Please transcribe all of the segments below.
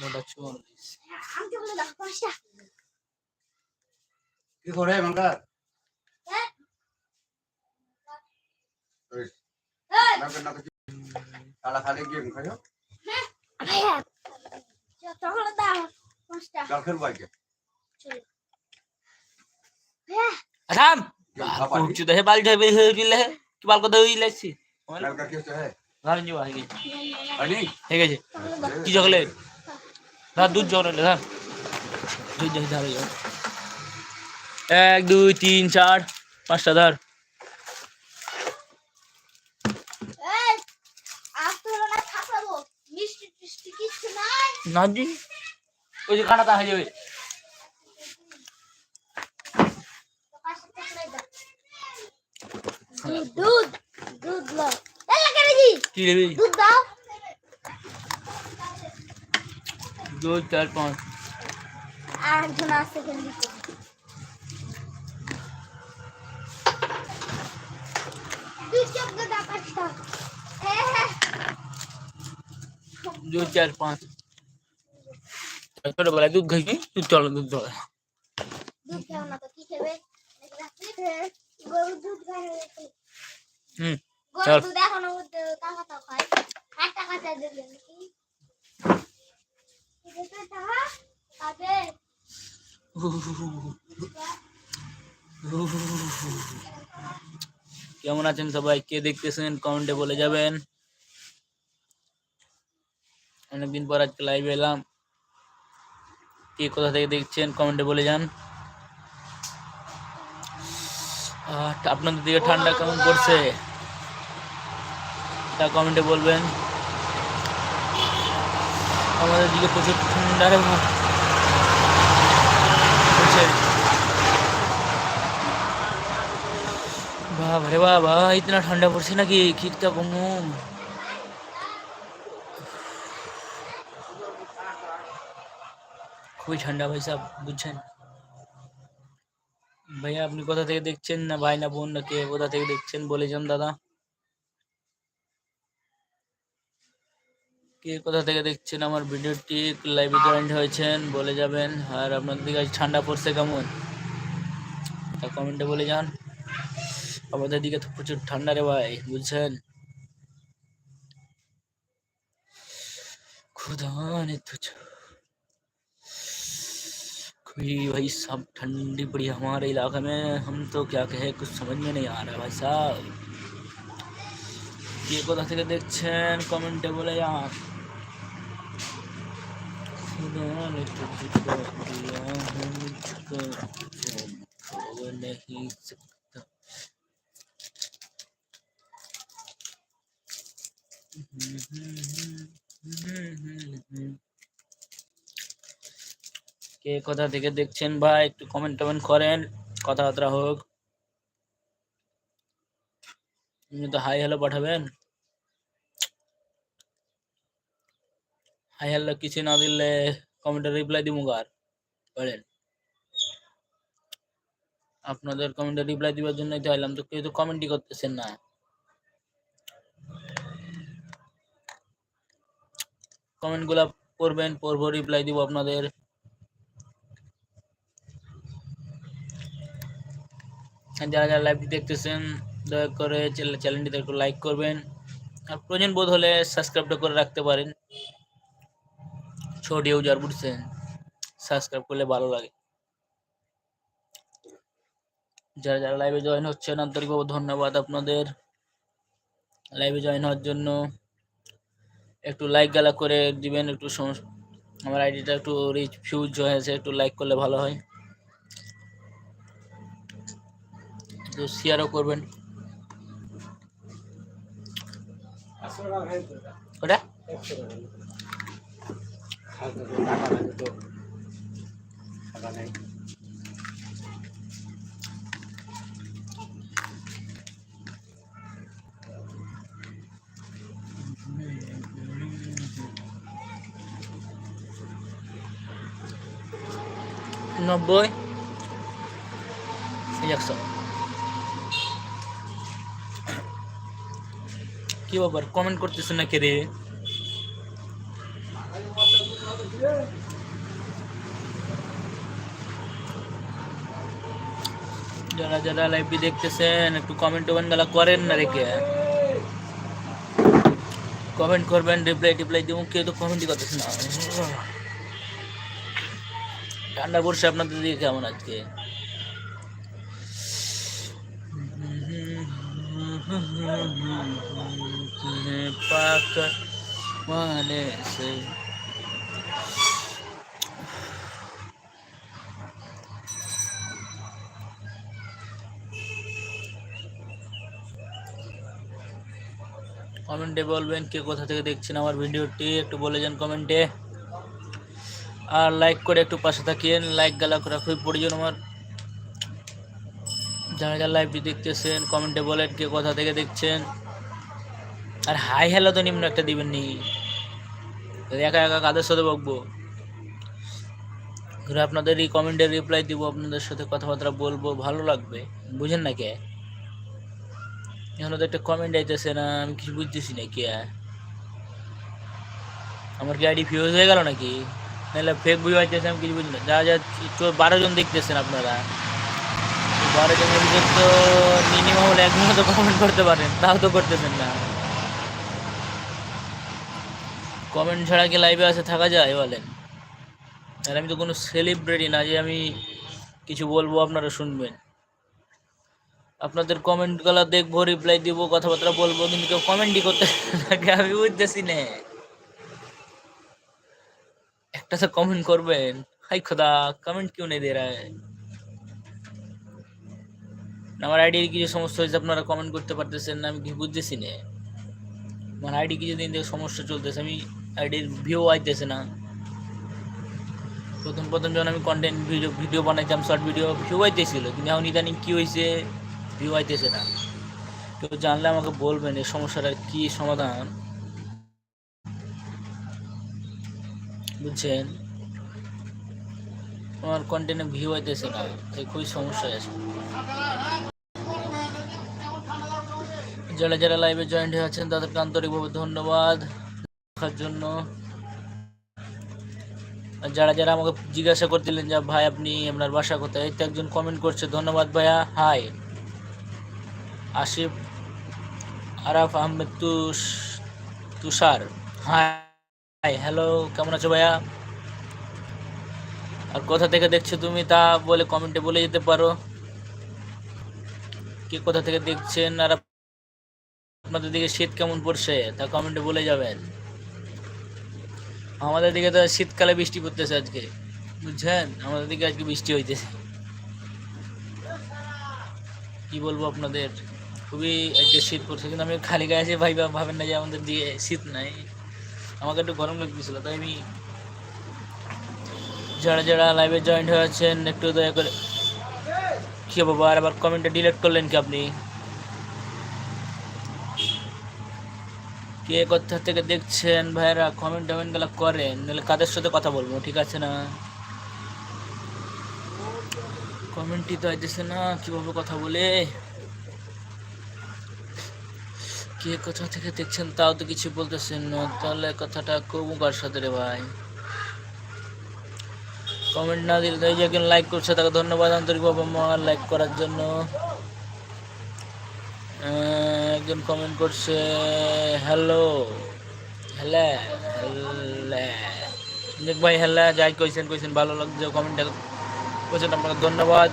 নটা চুয়াল্লিশ আমি তো বলে দাও পাঁচটা কি করে এমনকার হ্যাঁ ওই এই, নাকে নাকে তালা খালি গেম খাইও ভাইয়া তখন দাও পাঁচটা জল খেলব আজকে চলো ভাইয়া থাম গেম খাওয়া পারি চুদা হে বাল যাবে হে গিলে কি বাল কথা হই লাগছি কালকা কি হচ্ছে হ্যাঁ ধর নিও হয়ে গেছে হয়নি ঠিক আছে তখন দাও কি চকলেট ধর দুধ চকলেট ধর দুধ ধর ধর এক দুই তিন চার পাঁচটা ধর না জি ওই যে হয়ে যাবে দুধ দুধ কি নেবি দুধ দাও দুধ চার পাঁচ আর একজন আছে এখানে দিতে দুধ চকলেট দাও পাঁচটা হ্যাঁ দুধ চার পাঁচ ছোটবেলায় দুধ খাইছি দুধ চলো দুধ চলো দুধ খাও না তো কি খাবে গরুর দুধ খাই হুম চল। গরুর দুধ এখনও টাকা তো খায় আট টাকা চাই দেবে নাকি আবে কেমন আছেন সবাই? কে দেখতেছেন? কমেন্টে বলে যাবেন। অনেকদিন পর আজকে লাইভে এলাম। কে কোথা থেকে দেখছেন? কমেন্টে বলে যান। আপনাদের দিকে ঠান্ডা কেমন পড়ছে? তা কমেন্টে বলবেন। আমাদের দিকে প্রচুর ঠান্ডা রে ভাই। পড়ছে বাবা রে বাবা ইতনা ঠান্ডা পড়ছে নাকি? খিকটা কমুম খুবই ঠান্ডা ভাই সাহেব বুঝছেন? ভাইয়া, আপনি কোথা থেকে দেখছেন না ভাই না বোন না কে? কোথা থেকে দেখছেন বলে যান দাদা? কে কোথা থেকে দেখছেন আমার ভিডিওটি লাইভে জয়েন্ট হয়েছেন বলে যাবেন আর আপনাদের দিকে আজ ঠান্ডা পড়ছে কেমন তা কমেন্টে বলে যান আমাদের দিকে তো প্রচুর ঠান্ডা রে ভাই বুঝছেন खुदा ने तुझ कोई भाई सब ठंडी पड़ी है हमारे इलाके में हम तो क्या कहे कुछ समझ में नहीं आ रहा भाई साहब কে কোথা থেকে দেখছেন কমেন্টে বলে যান नहीं सकता কে কোথা থেকে দেখছেন ভাই একটু কমেন্ট টমেন্ট করেন কথাবার্তা হোক আপনি তো হাই হ্যালো পাঠাবেন হাই হ্যালো কিছু না দিলে কমেন্টে রিপ্লাই দিব আর বলেন আপনাদের কমেন্টে রিপ্লাই দিবার জন্যই তো এলাম, তো কেউ তো কমেন্টই করতেছেন না। কমেন্টগুলা করবেন পড়ব রিপ্লাই দিব আপনাদের। যারা যারা লাইভটি দেখতেছেন, দয়া করে চ্যানেলটিতে একটু লাইক করবেন। আর প্রয়োজন বোধ হলে সাবস্ক্রাইবটা করে রাখতে পারেন। ছোট ইউজার বুঝছেন? সাবস্ক্রাইব করলে ভালো লাগে। যারা যারা লাইভে জয়েন হচ্ছেন আন্তরিকভাবে ধন্যবাদ আপনাদের। লাইভে জয়েন হওয়ার জন্য একটু লাইক গালা করে দিবেন একটু আমার আইডিটা একটু রিচ ফিউজ হয়েছে একটু লাইক করলে ভালো হয়। একটু শেয়ারও করবেন। ওটা? নব্বই এই একশো কি ব্যাপার কমেন্ট করতেছেন না কে রে যারা লাইভটি দেখতেছেন একটু কমেন্ট টমেন্টগুলা করেন না রেখে। কমেন্ট করবেন রিপ্লাই টিপ্লাই দিব কেউ তো কমেন্টই করতেছে না। ঠান্ডা পড়ছে আপনাদের দিকে কেমন আজকে? পাক মানে সে কমেন্টে বলবেন কে কোথা থেকে দেখছেন আমার ভিডিওটি, একটু বলে যান কমেন্টে। আর লাইক করে একটু পাশে থাকিয়েন লাইক গালা করা খুবই প্রয়োজন আমার। যারা যারা লাইভটি দেখতেছেন, কমেন্টে বলেন কে কোথা থেকে দেখছেন। আর হাই হ্যালো তো নিম্ন একটা দিবেন নি। একা একা কাদের সাথে বকবো? আপনাদের এই রিপ্লাই দিব, আপনাদের সাথে কথাবার্তা বলব, ভালো লাগবে। বুঝেন না কে? এখন তো একটা কমেন্ট আইতেছে না, আমি কিছু বুঝতেছি না কে আমার কি আইডি ফিউজ হয়ে গেল নাকি? নাহলে ফেক ভিউ আইতেছে আমি কিছু বুঝি না। যা যা বারো জন দেখতেছেন আপনারা। বারো জনের ভিতর তো মিনিমাম হলে একজন তো কমেন্ট করতে পারেন, তাও তো করতেছেন না। কমেন্ট ছাড়া কি লাইভে আসে থাকা যায় বলেন? আর আমি তো কোনো সেলিব্রিটি না যে আমি কিছু বলব, আপনারা শুনবেন। আপনাদের কমেন্টগুলা দেখব রিপ্লাই দিব, কথাবার্তা বলব, কিন্তু কেউ কমেন্টই করতে থাকে, আমি বুঝতেছি না। একটা তো কমেন্ট করবেন। হাই খোদা কমেন্ট কেউ নেই দে আমার আইডির কিছু সমস্যা হয়েছে, আপনারা কমেন্ট করতে পারতেছেন না, আমি কি বুঝতেছি না। আমার আইডি কিছুদিন থেকে সমস্যা চলতেছে, আমি আইডির ভিউ আইতেছে না। প্রথম প্রথম যখন আমি কন্টেন্ট ভিডিও ভিডিও বানাইতাম শর্ট ভিডিও ভিউ আইতেছিল, কিন্তু এখন ইদানিং কী হয়েছে ভিউ আইতেছে না। কেউ জানলে আমাকে বলবেন এই সমস্যাটার কি সমাধান। বুঝছেন? আমার কন্টেন্টে ভিউ আইতেছে না, তাই খুবই সমস্যা আছে। যারা যারা লাইভে জয়েন্ট হয়ে আছেন তাদেরকে আন্তরিকভাবে ধন্যবাদ দেখার জন্য। যারা যারা আমাকে জিজ্ঞাসা করছিলেন যে, ভাই, আপনি আপনার বাসা কোথায়? একজন কমেন্ট করছে, ধন্যবাদ ভাইয়া হাই আসিফ, আরাফ আহমেদ তুষ, তুষার। হাই হ্যালো কেমন আছো ভাইয়া? আর কোথা থেকে দেখছ তুমি তা বলে কমেন্টে বলে যেতে পারো। কে কোথা থেকে দেখছেন আর আপনাদের দিকে শীত কেমন পড়ছে তা কমেন্টে বলে যাবেন। আমাদের দিকে তো শীতকালে বৃষ্টি পড়তেছে আজকে, বুঝছেন? আমাদের দিকে আজকে বৃষ্টি হইতেছে। কি বলব আপনাদের? খুবই আজকে শীত পড়ছে, কিন্তু আমি খালি গায়ে আছি, ভাই ভাবেন না যে আমাদের দিয়ে শীত নাই। আমাকে একটু গরম লাগতেছিল, তাই আমি যারা যারা লাইভে জয়েন্ট হয়ে আছেন একটু দয়া করে কি বাবা আর আবার কমেন্টটা ডিলিট করলেন কি আপনি? কে কোথা থেকে দেখছেন ভাইরা কমেন্ট টমেন্টগুলো করেন, নাহলে কাদের সাথে কথা বলব, ঠিক আছে না? কমেন্টই তো আইতেছে না কীভাবে কথা বলে? কে কোথা থেকে দেখছেন তাও তো কিছু বলতেছেন না। তাহলে কথাটা কবু কার সাথে রে ভাই? কমেন্ট না দিলে তো এই যে একজন লাইক করছে তাকে ধন্যবাদ আন্তরিকভাবে আমার লাইক করার জন্য। একজন কমেন্ট করছে হ্যালো হ্যালো দেখ ভাই হ্যালো যাই কইছেন কইছেন ভালো লাগছে কমেন্টটা কইছেন আপনাকে ধন্যবাদ।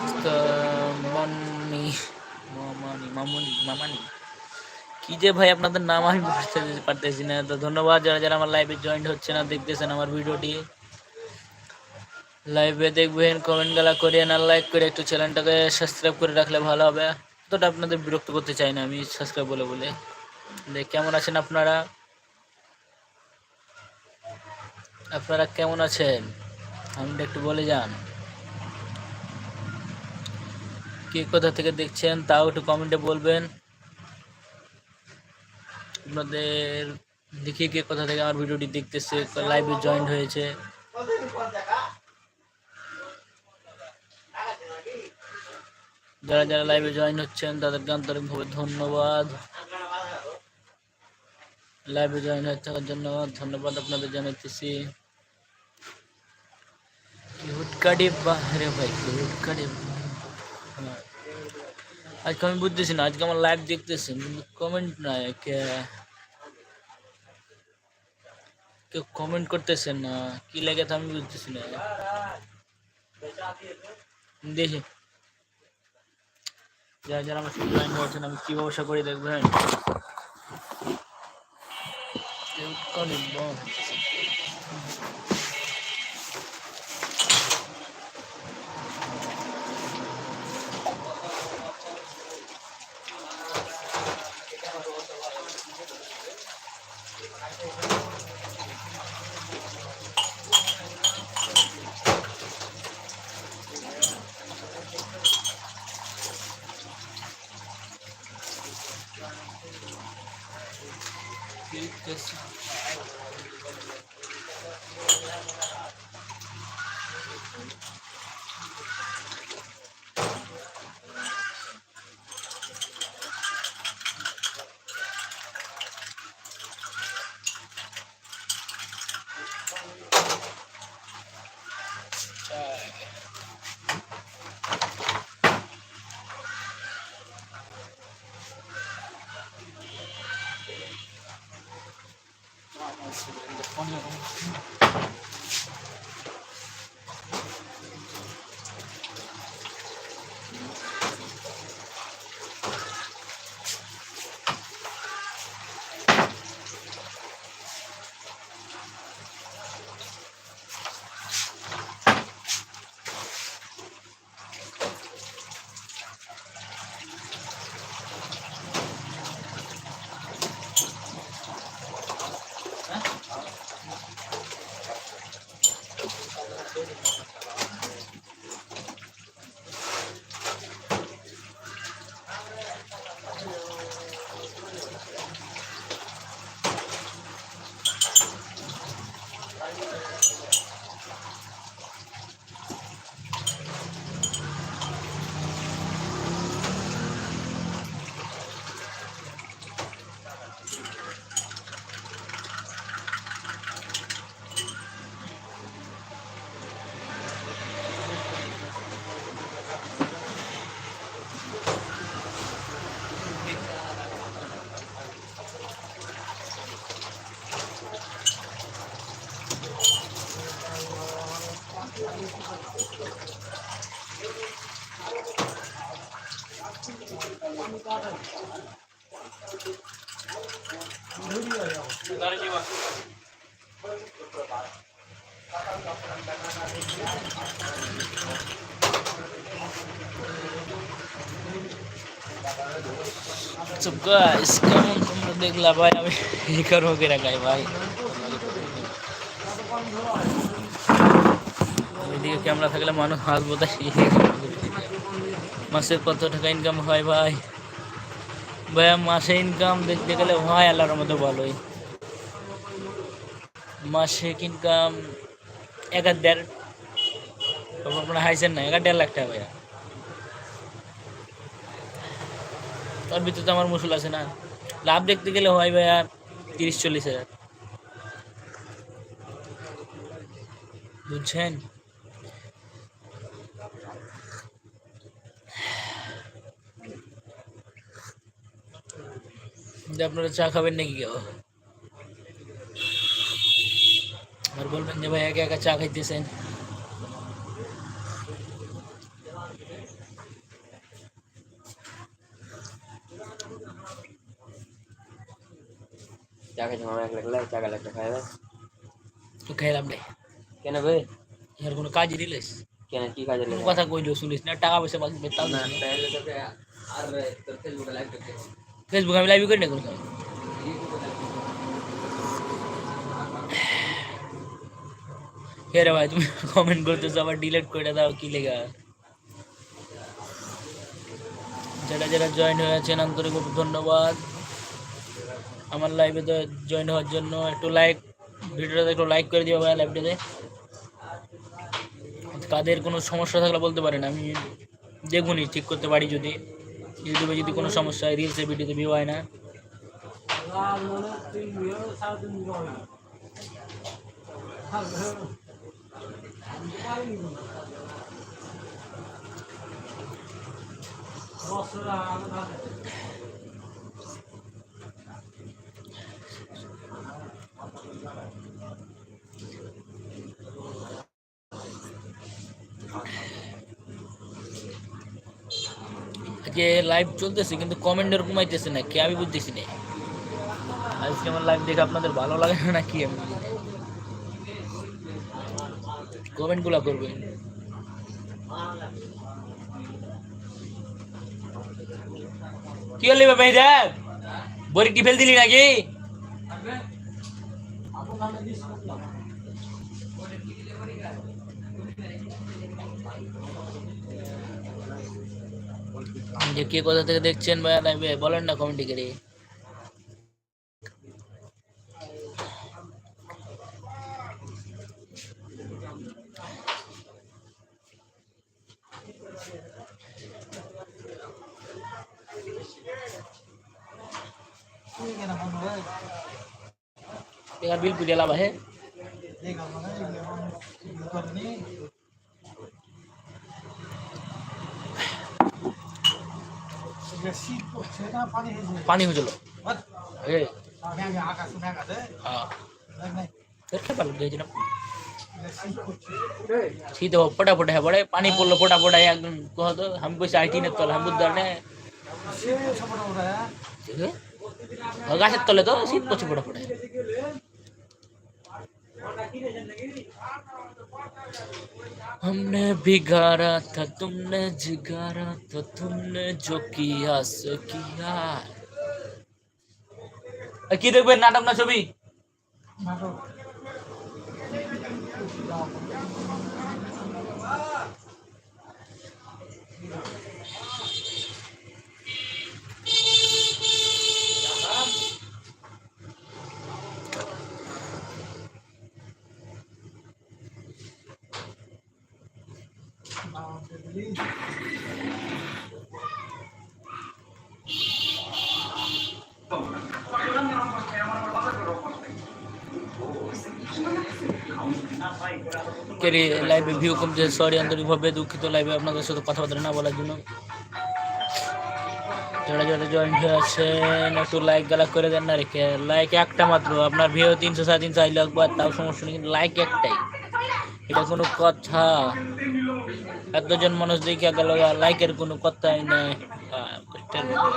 আচ্ছা, মামানি, মামুনি। কি যে ভাই আপনাদের নাম আমি বুঝতে পারতেছি না। তো ধন্যবাদ যারা যারা আমার লাইভে জয়েন্ট হচ্ছে না, দেখতেছেন আমার ভিডিওটি লাইভে দেখবেন কমেন্ট গালা করেন না লাইক করে একটু চ্যানেলটাকে সাবস্ক্রাইব করে রাখলে ভালো হবে। অতটা আপনাদের বিরক্ত করতে চাই না আমি সাবস্ক্রাইব বলে বলে। দেখ, কেমন আছেন আপনারা? আপনারা কেমন আছেন? আমাদের একটু বলে যান। কে কোথা থেকে দেখছেন তাও একটু কমেন্টে বলবেন। আপনাদের দেখি কে কোথা থেকে আমার ভিডিওটি দেখতেছে লাইভে জয়েন হয়েছে। যারা যারা লাইভে জয়েন হচ্ছেন, তাদেরকে আন্তরিকভাবে ধন্যবাদ। লাইভে জয়েন হয়ে থাকার জন্য ধন্যবাদ আপনাদের জানাইতেছি। হুটকাডি বাহরে ভাই হুটকাডি। আজকে আমি বুঝতেছি না, আজকে আমার লাইভ দেখতেছি কিন্তু কমেন্ট নাই কেউ কমেন্ট করতেছেন না, কি লেগে তো আমি বুঝতেছি না। দেখি। যারা যারা আমার সাথে জয়েন হয়েছেন, আমি কি ব্যবসা করে দেখবেন? হুটকাডি বাহ So guys, কেমন তোমরা দেখলা ভাই? আমি এই করব কে রাখাই ভাই? এদিকে ক্যামেরা থাকলে মানুষ হাসবো তাই। মাসে কত টাকা ইনকাম হয় ভাই? ভাইয়া মাসে ইনকাম দেখতে গেলে হয় আল্লাহর মতো ভালোই। মাসিক ইনকাম এক আর দেড় হাইছেন না? এক দেড় লাখ টাকা ভাইয়া। তার ভিতরে তো আমার মুসুল আছে না। লাভ দেখতে গেলে হয় ভাইয়া তিরিশ চল্লিশ হাজার। বুঝছেন? যে আপনারা চা খাবেন নাকি কেউ? আর বলবেন যে ভাই একা একা চা খাইতেছেন। চা খেয়েছি মামা এক লাগলে চা গালে একটা খাই তো খাইলাম রে কেন ভাই আর কোনো কাজই দিলিস কেন কি কাজে কোনো লেগে কথা কইলেও শুনিস না টাকা পয়সা বাকি পেতাম না তাহলে তোকে আর তোর ফেসবুকে লাইভ করতে ফেসবুক আমি লাইভ করি না কোনো সময়। হে রে ভাই তুমি কমেন্ট করতেছো আবার ডিলিট করে দাও কি লেগা যারা যারা জয়েন হয়েছেন আন্তরিক ধন্যবাদ আমার লাইভে জয়েন হওয়ার জন্য একটু লাইক ভিডিওটাতে একটু লাইক করে দিও ভাই লাইভটাতে কাদের কোনো সমস্যা থাকলে বলতে পারেন, আমি দেখুনি, ঠিক করতে পারি যদি। ইউটিউবে যদি কোনো সমস্যা হয় রিলসের ভিডিওতে ভিউ হয় না। যে লাইভ চলতেছে, কিন্তু কমেন্টের কমাইতেছে না কি আমি বুঝতেছি না। আজকে আমার লাইভ দেখে আপনাদের ভালো লাগে না কি আমি কমেন্টগুলা করবেন। কি হলি বাবা এটা বরিটি ফেল দিলি নাকি? যে কে কোথা থেকে দেখছেন ভাইয়া লাইভে বলেন না কমেন্টে করে यार बिल पुलिया लाभ है পানি হয়েছিল শীত হোক ফটাফট হ্যাঁ পড়ে পানি পড়ল ফটাফট হ্যাঁ, একদম কহতো আমি কইছি আইটি না। তল আমি ধরনে গাছের তলে তো শীত করছে ফটাফট হ্যাঁ। हमने बिगाड़ा था तुमने जिगारा था तुमने जो किया सो किया এ, কি দেখবেন নাটক না ছবি কেরি লাইভে ভিউ কমছে সরি আন্তরিকভাবে দুঃখিত লাইভে আপনাদের সাথে কথাবার্তা না বলার জন্য। যারা যারা জয়েন হয়ে আছেন একটু লাইক গালা করে দেন না রেখে লাইক একটা মাত্র, আপনার ভিউ তিনশো সাড়ে তিনশো আইলে একবার তাও সমস্যা নেই লাইক একটাই। এটা কোনো কথা। এতজন মানুষ দেখে গেল লাইকের কোনো কথাই নেই। আহ, কষ্টের ব্যাপার।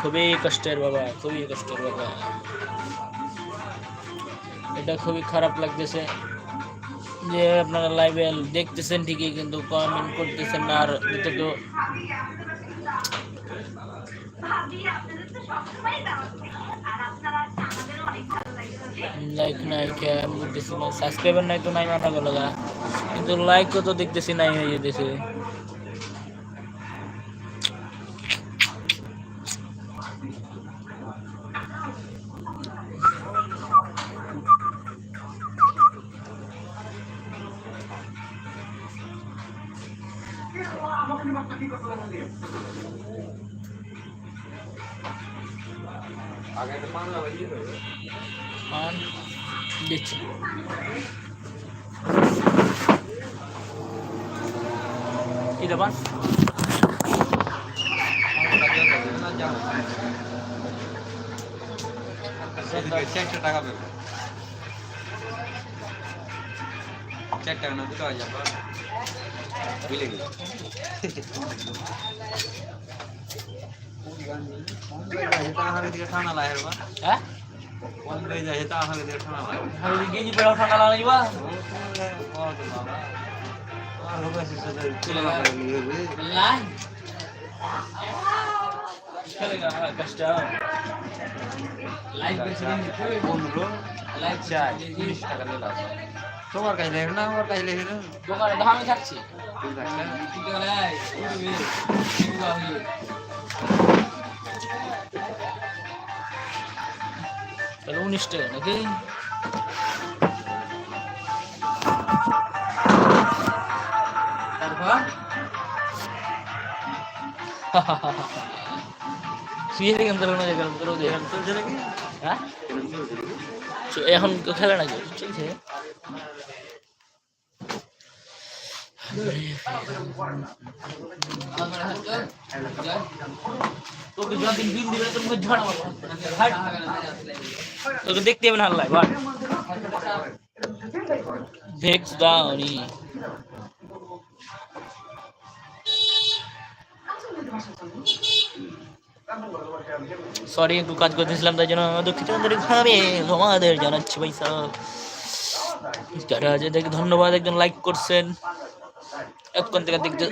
খুবই কষ্টের বাবা খুবই কষ্টের বাবা এটা খুবই খারাপ লাগতেছে যে আপনারা লাইভে দেখতেছেন ঠিকই কিন্তু কমেন্ট করতেছেন না আর এটা তো লাইক নাই কে বুঝতেছি না সাবস্ক্রাইবার নাই তো নাই মানা গেল কিন্তু লাইক তো দেখতেছি নাই হয়ে যেতেছে চারশো টাকা পেবে চার টাকা না দুটো হাজার। বুঝলে গেল ঠান্ডা লাগে হ্যাঁ কোন হয়ে যায় তা হলে দিয়ে ঠান্ডা লাগে গেঞ্জি পরে ঠান্ডা লাগা যাবা লাইন চলেগা কষ্ট লাইভ পনেরো চার তিরিশ টাকা দিল তোমার কাছে লেগে না আমার কাছে না দোকানে তো আমি থাকছি। থাকলে তাহলে উনিশ টাকা নাকি? তারপর? ফিরে গেম খেলে না যে গেম করে দিয়ে চলছে নাকি হ্যাঁ এরকম চলছে নাকি চ- এখন কেউ খেলে নাকি চলছে তোকে যতদিন বিল দিবে তোর মুখে ঝড় মারবো। হাট। তোকে দেখতে হবে না আল্লাহ ভাই ভেক্স দাওনি সরি একটু কাজ করতেছিলাম, তাই জন্য দুঃখিত আমি জানাচ্ছি ভাই সব যারা আছে দেখ ধন্যবাদ। একজন লাইক করছেন। এতক্ষণ থেকে দেখতে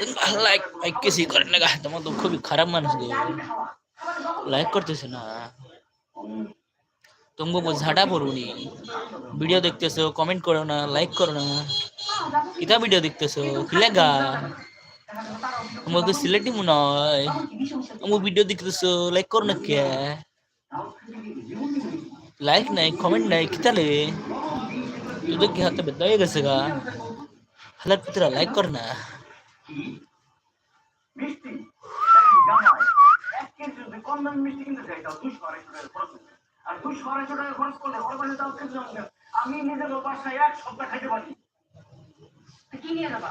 লাইক লাইক কিছুই করেন না তোমার তো খুবই খারাপ মানুষ লাইক করতেছে না? তোমাকে ঝাঁটা পড়ুনি। ভিডিও দেখতেছো কমেন্ট করো না লাইক করো না। কিতা ভিডিও দেখতেছো? কি লেগা আমাকে সিলেটি মনে হয় আমার ভিডিও দেখতেছো লাইক করো না কে? লাইক নাই কমেন্ট নাই কিতা লে তোদের কি হাতে বেদা হয়ে গেছে গা? হালার পিতরা লাইক কর না। আমি নিজের বাসায় এক সপ্তাহ খাইতে পারি কি নিয়ে যাবা?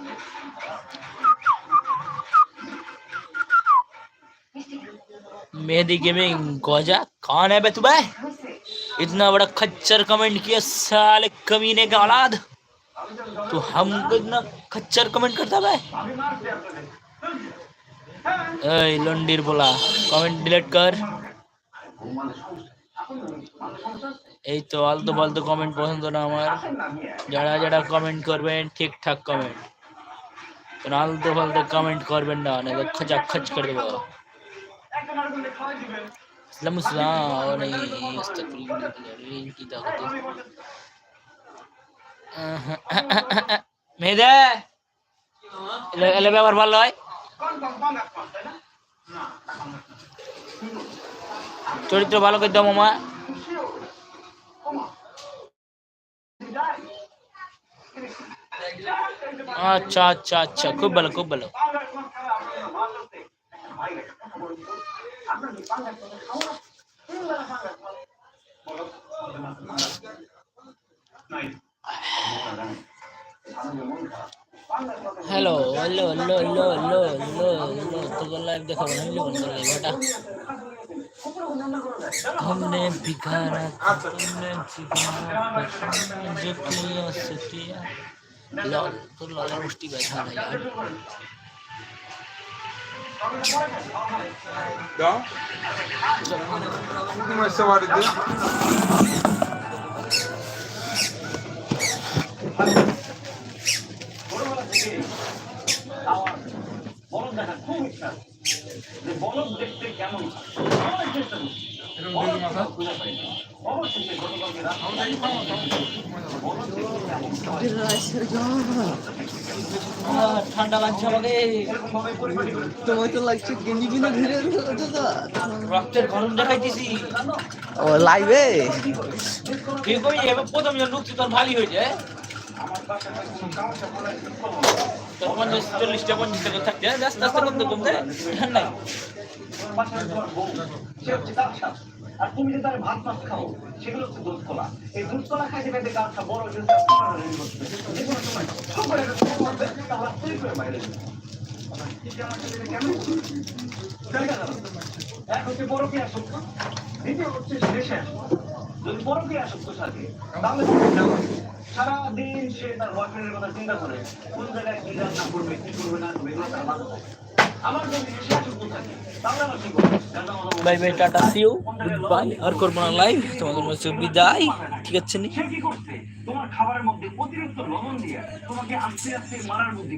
मेहदी गेमिंग गौजा कौन है बे तू बे इतना बड़ा खच्चर कमेंट किया साले कमीने का औलाद तू हमको इतना खच्चर कमेंट करता बे আমি মার দেয়া করে এই লন্ডির বলা কমেন্ট ডিলিট কর এই তো আলতু ফালতু কমেন্ট পছন্দ না আমার যারা যারা কমেন্ট করবেন ঠিকঠাক কমেন্ট কোন আলতু ফালতু কমেন্ট করবেন না নাহলে খচা খচ করে দেবো মেয়েদে এলে এলে ব্যাপার ভালো হয় কোন কোন কোন কোন তাই না না চরিত্র ভালো করে দাও মামা আচ্ছা আচ্ছা আচ্ছা খুব ভালো খুব ভালো hello hello hello hello hello hello hello তোকে লাইভ দেখাবো না হ্যালো বন্ধ লাইভ ওটা हमने बिगाड़ा था, तुमने जिगारा था, तुमने जो किया सो किया लॉल तो लॉल मुष्टि बैठा था यार দাও তোমার সবারিতে বলদ দেখা খুব ইচ্ছা। যে বলদ দেখতে কেমন? রাত আহ, ঠান্ডা লাগছে আমাকে তোমার তো লাগছে গেঞ্জি কিনে ঘিরে রক্তের গরম দেখাইতেছি ও লাইভে কই এবার প্রথম জন ঢুকছি তোর ভালোই হয়েছে চল্লিশটা পঞ্চাশ টাকা থাকছে হ্যাঁ? আস্তে আস্তে কমতে কমতে ঠান্ডাই ভাত, মাছ খাও, সেগুলো হচ্ছে দুধ কলা এই দুধ কলা খাইতে বড় হচ্ছে দেশে আসক্ত যদি বরফে আসক্ত থাকে, তাহলে সারাদিন সে তার বয়ফ্রেন্ডের কথা চিন্তা করে, কোন জায়গায় কি রান্না করবে, কি করবে না করবে তার মাথা bye bye tata CO goodbye আর করব না লাইভ তোমাদের মধ্যে বিদায়। ঠিক আছে নি? তোমার খাবারের মধ্যে অতিরিক্ত লবণ দিয়ে তোমাকে আস্তে আস্তে মারার বুদ্ধি